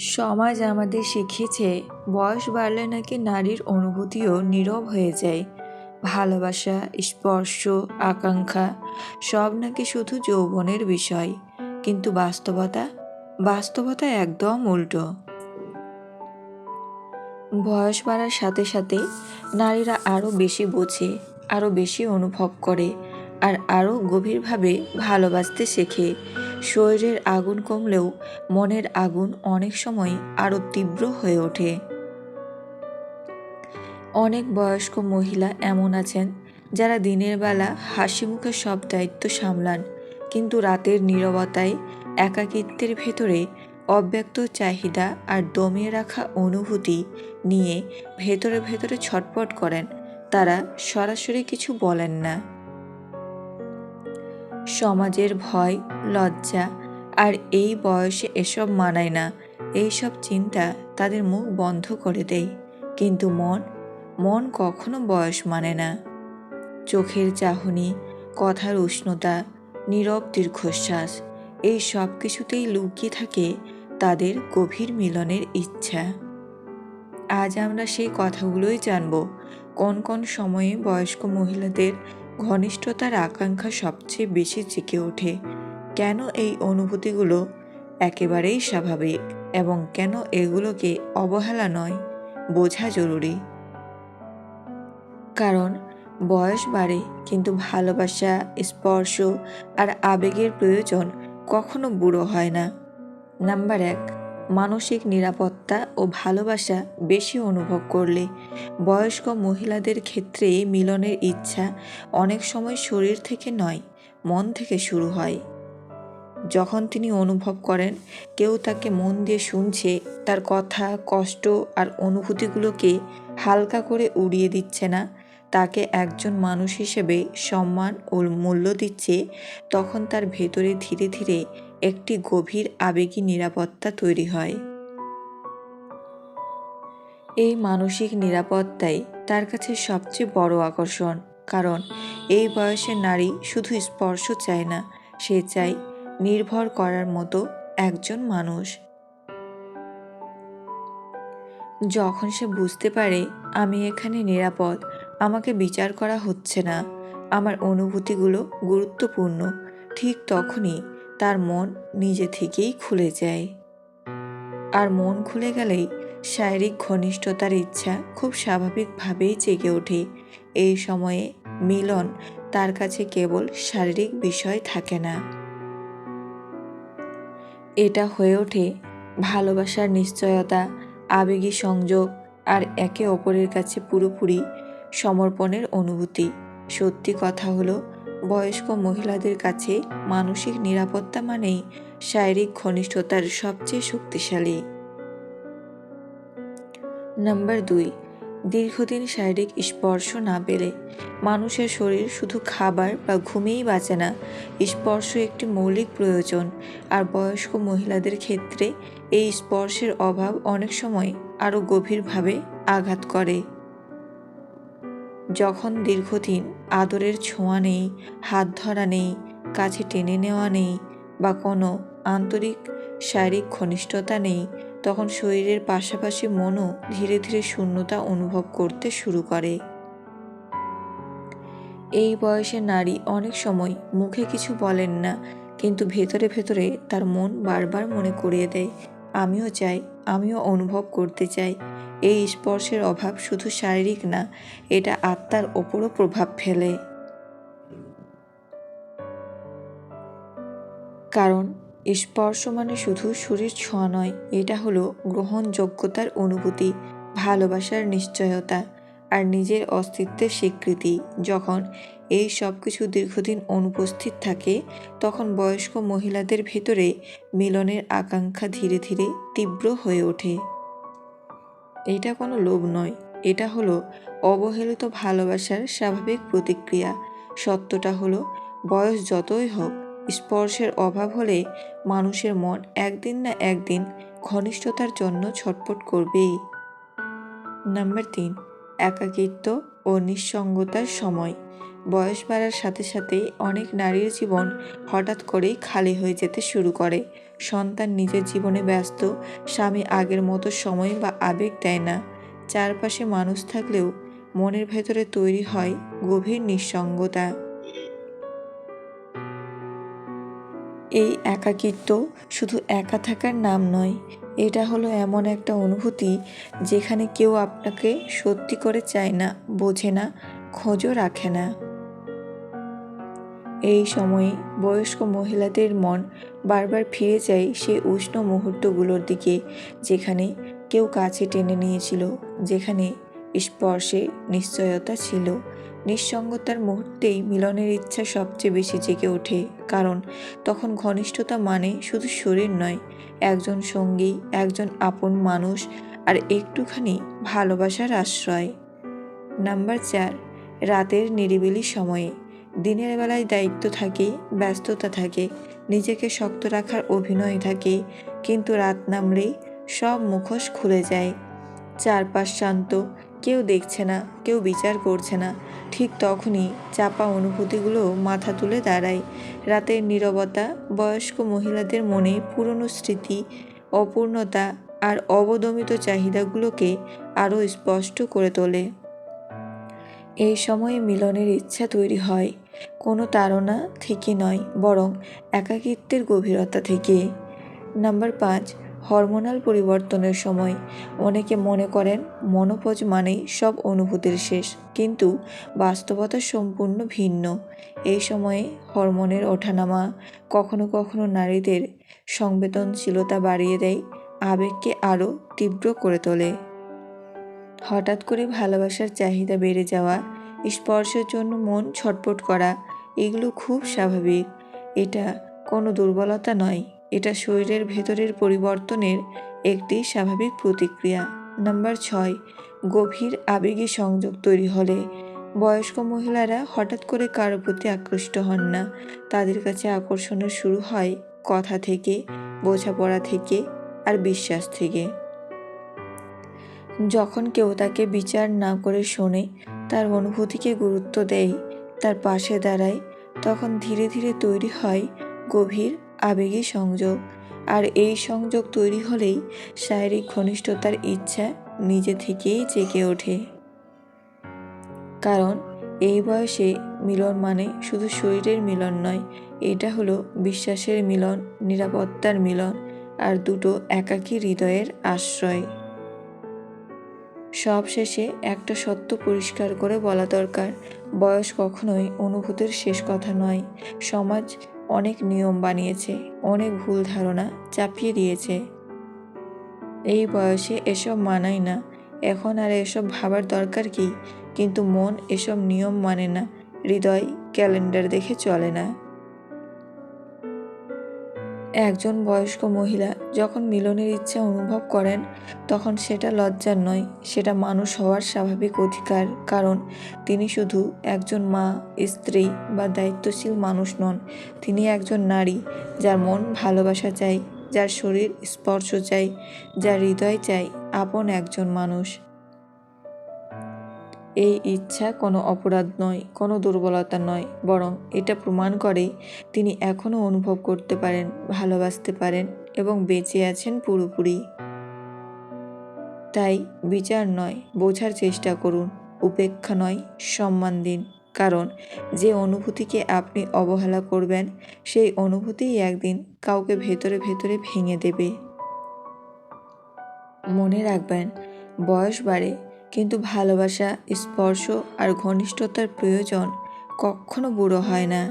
সমাজ আমাদের শিখিয়েছে, বয়স বাড়লে নাকি নারীর অনুভূতিও নীরব হয়ে যায়। ভালোবাসা, স্পর্শ, আকাঙ্ক্ষা, সব নাকি শুধু যৌবনের বিষয়। কিন্তু বাস্তবতা? বাস্তবতা একদম উল্টো। বয়স বাড়ার সাথে সাথে নারীরা আরও বেশি বোঝে আরও বেশি অনুভব করে, আর আরও গভীরভাবে ভালোবাসতে শেখে। শরীরের আগুন কমলেও মনের আগুন অনেক সময় আরও তীব্র হয়ে ওঠে। অনেক বয়স্ক মহিলা এমন আছেন যারা দিনের বেলা হাসি মুখে সব দায়িত্ব সামলান, কিন্তু রাতের নীরবতায় একাকিত্বের ভেতরে অব্যক্ত চাহিদা আর দমিয়ে রাখা অনুভূতি নিয়ে ভেতরে ভেতরে ছটপট করেন। তারা সরাসরি কিছু বলেন না। সমাজের ভয়, লজ্জা আর এই বয়সে এসব মানায় না। এইসব চিন্তা তাদের মুখ বন্ধ করে দেয়। কিন্তু মন মন কখনো বয়স মানে না। চোখের চাহনি, কথার উষ্ণতা, নীরব দীর্ঘশ্বাস, এই সব কিছুতেই লুকিয়ে থাকে তাদের গভীর মিলনের ইচ্ছা। আজ আমরা সেই কথাগুলোই জানব। কোন কোন সময়ে বয়স্ক মহিলাদের ঘনিষ্ঠতার আকাঙ্ক্ষা সবচেয়ে বেশি জেগে ওঠে। কেন এই অনুভূতিগুলো? একেবারেই স্বাভাবিক এবং কেন এগুলোকে অবহেলা নয়? বোঝা জরুরি। কারণ, বয়স বাড়ে, কিন্তু ভালোবাসা, স্পর্শ আর আবেগের প্রয়োজন কখনো বুড়ো হয় না। নাম্বার এক মানসিক নিরাপত্তা ও ভালোবাসা বেশি অনুভব করলে বয়স্ক মহিলাদের ক্ষেত্রে মিলনের ইচ্ছা অনেক সময় শরীর থেকে নয়, মন থেকে শুরু হয়। যখন তিনি অনুভব করেন, কেউ তাকে মন দিয়ে শুনছে, তার কথা, কষ্ট আর অনুভূতিগুলোকে হালকা করে উড়িয়ে দিচ্ছে না, তাকে একজন মানুষ হিসেবে সম্মান ও মূল্য দিচ্ছে, তখন তার ভেতরে ধীরে ধীরে একটি গভীর আবেগী নিরাপত্তা তৈরি হয়। এই মানসিক নিরাপত্তাই তার কাছে সবচেয়ে বড় আকর্ষণ, কারণ এই বয়সের নারী শুধু স্পর্শ চায় না, সে চায় নির্ভর করার মতো একজন মানুষ। যখন সে বুঝতে পারে, আমি এখানে নিরাপদ, আমাকে বিচার করা হচ্ছে না, আমার অনুভূতিগুলো গুরুত্বপূর্ণ, ঠিক তখনই তার মন নিজে থেকেই খুলে যায়। আর মন খুলে গেলেই শারীরিক ঘনিষ্ঠতার ইচ্ছা খুব স্বাভাবিকভাবেই জেগে ওঠে। এই সময়ে মিলন তার কাছে কেবল শারীরিক বিষয় থাকে না। এটা হয়ে ওঠে ভালোবাসার নিশ্চয়তা, আবেগী সংযোগ আর একে অপরের কাছে পুরোপুরি সমর্পণের অনুভূতি। সত্যি কথা হলো বয়স্ক মহিলাদের কাছে মানসিক নিরাপত্তা মানেই শারীরিক ঘনিষ্ঠতার সবচেয়ে শক্তিশালী। নাম্বার দুই, দীর্ঘদিন শারীরিক স্পর্শ না পেলে মানুষের শরীর শুধু খাবার বা ঘুমেই বাঁচে না, স্পর্শ একটি মৌলিক প্রয়োজন, আর বয়স্ক মহিলাদের ক্ষেত্রে এই স্পর্শের অভাব অনেক সময় আরও গভীরভাবে আঘাত করে। যখন দীর্ঘদিন আদরের ছোঁয়া নেই, হাত ধরা নেই, কাছে টেনে নেওয়া নেই বা কোনো আন্তরিক শারীরিক ঘনিষ্ঠতা নেই, তখন শরীরের পাশাপাশি মনও ধীরে ধীরে শূন্যতা অনুভব করতে শুরু করে। এই বয়সে নারী অনেক সময় মুখে কিছু বলেন না, কিন্তু ভেতরে ভেতরে তার মন বারবার মনে করিয়ে দেয়, আমিও চাই, আমিও অনুভব করতে চাই। এই স্পর্শের অভাব শুধু শারীরিক না, এটা আত্মার ওপরও প্রভাব ফেলে। কারণ, স্পর্শ মানে শুধু শরীর ছোঁয়া নয়, এটা হলো গ্রহণযোগ্যতার অনুভূতি, ভালোবাসার নিশ্চয়তা আর নিজের অস্তিত্বের স্বীকৃতি। যখন এই সব কিছু দীর্ঘদিন অনুপস্থিত থাকে, তখন বয়স্ক মহিলাদের ভেতরে মিলনের আকাঙ্ক্ষা ধীরে ধীরে তীব্র হয়ে ওঠে। এটা কোনো লোভ নয়। এটা হলো অবহেলিত ভালোবাসার স্বাভাবিক প্রতিক্রিয়া। সত্যটা হলো, বয়স যতই হোক, স্পর্শের অভাব হলে মানুষের মন একদিন না একদিন ঘনিষ্ঠতার জন্য ছটপট করবেই। নাম্বার তিন, একাকিত্ব ও নিঃসঙ্গতার সময়। বয়স বাড়ার সাথে সাথে অনেক নারীর জীবন হঠাৎ করেই খালি হয়ে যেতে শুরু করে। সন্তান নিজের জীবনে ব্যস্ত, স্বামী আগের মতো সময় বা আবেগ দেয় না। চারপাশে মানুষ থাকলেও মনের ভেতরে তৈরি হয় গভীর নিঃসঙ্গতা। এই একাকিত্ব শুধু একা থাকার নাম নয় এটা হলো এমন একটা অনুভূতি যেখানে কেউ আপনাকে সত্যি করে চায় না, বোঝে না, খোঁজও রাখে না। এই সময়ে বয়স্ক মহিলাদের মন বারবার ফিরে যায় সেই উষ্ণ মুহূর্তগুলোর দিকে, যেখানে কেউ কাছে টেনে নিয়েছিল, যেখানে স্পর্শে নিশ্চয়তা ছিল। নিঃসঙ্গতার মুহূর্তেই মিলনের ইচ্ছা সবচেয়ে বেশি জেগে ওঠে, কারণ তখন ঘনিষ্ঠতা মানে শুধু শরীর নয়, একজন সঙ্গী, একজন আপন মানুষ আর একটুখানি ভালোবাসার আশ্রয়। নাম্বার চার, রাতের নিরিবিলি সময়ে। দিনের বেলায় দায়িত্ব থাকে, ব্যস্ততা থাকে, নিজেকে শক্ত রাখার অভিনয় থাকে, কিন্তু রাত নামলেই সব মুখোশ খুলে যায়। চারপাশ শান্ত, কেউ দেখছে না, কেউ বিচার করছে না ঠিক তখনই চাপা অনুভূতিগুলো মাথা তুলে দাঁড়ায়। রাতের নীরবতা, বয়স্ক মহিলাদের মনে পুরনো স্মৃতি, অপূর্ণতা আর অবদমিত চাহিদাগুলোকে আরও স্পষ্ট করে তোলে। এই সময়ে মিলনের ইচ্ছা তৈরি হয়, কোনো তাড়না থেকে নয়, বরং একাকিত্বের গভীরতা থেকে। নাম্বার পাঁচ হরমোনাল পরিবর্তনের সময়। অনেকে মনে করেন, মনোপজ মানেই সব অনুভূতির শেষ। কিন্তু বাস্তবতা সম্পূর্ণ ভিন্ন। এই সময়ে হরমোনের ওঠানামা কখনো কখনো নারীদের সংবেদনশীলতা বাড়িয়ে দেয়, আবেগকে আরও তীব্র করে তোলে। হঠাৎ করে ভালোবাসার চাহিদা বেড়ে যাওয়া, স্পর্শের জন্য মন ছটপট করা, এগুলো খুব স্বাভাবিক। এটা কোনো দুর্বলতা নয়। এটা শরীরের ভেতরের পরিবর্তনের একটি স্বাভাবিক প্রতিক্রিয়া। নাম্বার ছয়, গভীর আবেগী সংযোগ তৈরি হলে। বয়স্ক মহিলারা হঠাৎ করে কারও প্রতি আকৃষ্ট হন না। তাদের কাছে আকর্ষণের শুরু হয় কথা থেকে, বোঝাপড়া থেকে আর বিশ্বাস থেকে। যখন কেউ তাকে বিচার না করে শোনে, তার অনুভূতিকে গুরুত্ব দেয়, তার পাশে দাঁড়ায়, তখন ধীরে ধীরে তৈরি হয় গভীর আবেগী সংযোগ। আর এই সংযোগ তৈরি হলেই শারীরিক ঘনিষ্ঠতার ইচ্ছা নিজে থেকেই জেগে ওঠে। কারণ এই বয়সে মিলন মানে শুধু শরীরের মিলন নয়, এটা হলো বিশ্বাসের মিলন, নিরাপত্তার মিলন, আর দুটো একাকী হৃদয়ের আশ্রয়। সব শেষে একটা সত্য পরিষ্কার করে বলা দরকার, বয়স কখনোই অনুভূতির শেষ কথা নয়। সমাজ অনেক নিয়ম বানিয়েছে, অনেক ভুল ধারণা চাপিয়ে দিয়েছে। এই বয়সে এসব মানাই না। এখন আর এসব ভাবার দরকার কি? কিন্তু মন এসব নিয়ম মানে না। হৃদয় ক্যালেন্ডার দেখে চলে না। একজন বয়স্ক মহিলা যখন মিলনের ইচ্ছা অনুভব করেন, তখন সেটা লজ্জার নয়, সেটা মানুষ হওয়ার স্বাভাবিক অধিকার, কারণ তিনি শুধু একজন মা, স্ত্রী বা দায়িত্বশীল মানুষ নন, তিনি একজন নারী, যার মন ভালোবাসা চাই, যার শরীর স্পর্শ চাই, যার হৃদয় চাই আপন একজন মানুষ। এই ইচ্ছা কোনো অপরাধ নয়, কোনো দুর্বলতা নয়, বরং এটা প্রমাণ করে তিনি এখনও অনুভব করতে পারেন, ভালোবাসতে পারেন এবং বেঁচে আছেন পুরোপুরি। তাই বিচার নয়, বোঝার চেষ্টা করুন, উপেক্ষা নয়, সম্মান দিন। কারণ যে অনুভূতিকে আপনি অবহেলা করবেন, সেই অনুভূতিই একদিন কাউকে ভেতরে ভেতরে ভেঙে দেবে। মনে রাখবেন, বয়স বাড়ে কিন্তু ভালোবাসা স্পর্শ আর ঘনিষ্ঠতার প্রয়োজন কখনো বুড়ো হয় না।